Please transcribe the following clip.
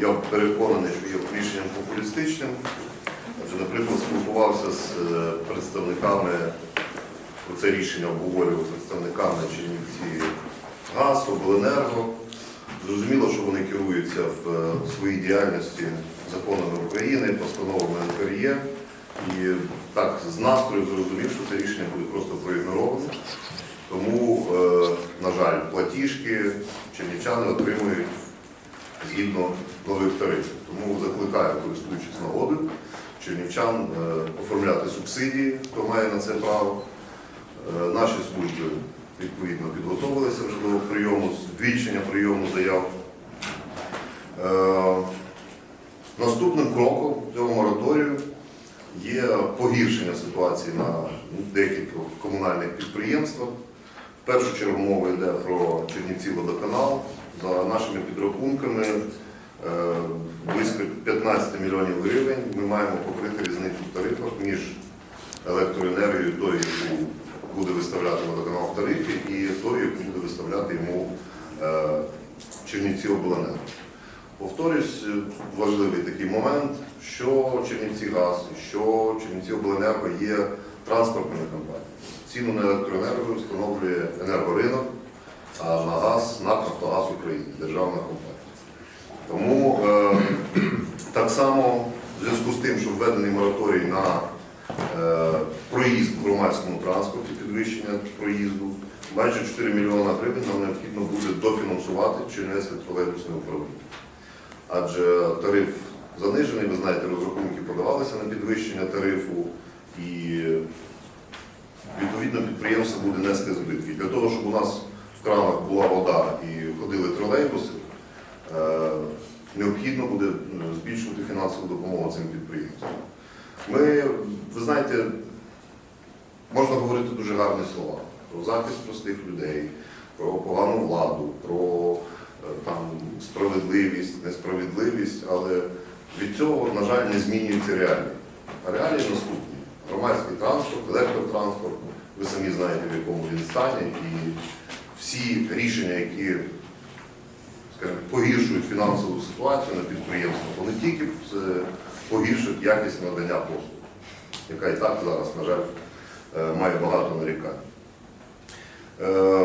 я переконаний, що є рішенням популістичним. Адже, наприклад, спілкувався з е, представниками, це рішення обговорював з представниками Чернівці ГАЗ, Обленерго. Зрозуміло, що вони керуються в е, своїй діяльності законами України, постановами НКРЄ. І так з настрою зрозумів, що це рішення буде просто проігнороване. Тому, е, на жаль, платіжки чернівчани отримують згідно нових тарифів. Тому закликаю, користуючись нагодою, чернівчан е, оформляти субсидії, хто має на це право. Е, Наші служби відповідно підготовилися вже до прийому, збільшення прийому заяв. Е, Наступним кроком цього мораторію є погіршення ситуації на ну, декількох комунальних підприємствах. Першу чергу мова йде про Чернівці водоканал. За нашими підрахунками е, близько 15 мільйонів гривень ми маємо покрити різницю в тарифах між електроенергією, тою, яку буде виставляти водоканал в тарифі, і тою, яку буде виставляти йому е, Чернівці обленерго. Повторюсь, е, важливий такий момент, що Чернівці газ, що Чернівці обленерго є транспортними компаніями. Ціну на електроенергію встановлює енергоринок, на газ НАК «Нафтогаз України, державна компанія. Тому е, так само в зв'язку з тим, що введений мораторій на е, проїзд в громадському транспорті, підвищення проїзду, майже 4 мільйона гривень нам необхідно буде дофінансувати Чернівецьке тролейбусне управління. Адже тариф занижений, ви знаєте, розрахунки подавалися на підвищення тарифу, і відповідно підприємство буде нести збитки. Для того, щоб у нас в кранах була вода і ходили тролейбуси, е, необхідно буде збільшувати фінансову допомогу цим підприємствам. Ми, ви знаєте, можна говорити дуже гарні слова про захист простих людей, про погану владу, про е, там, справедливість, несправедливість, але від цього, на жаль, не змінюється реалії. А реалії наступні. Громадський транспорт, електротранспорт, ви самі знаєте, в якому він стані, і всі рішення, які скажімо, погіршують фінансову ситуацію на підприємствах, вони тільки е, погіршують якість надання послуг, яка і так зараз, на жаль, е, має багато нарікань. Е,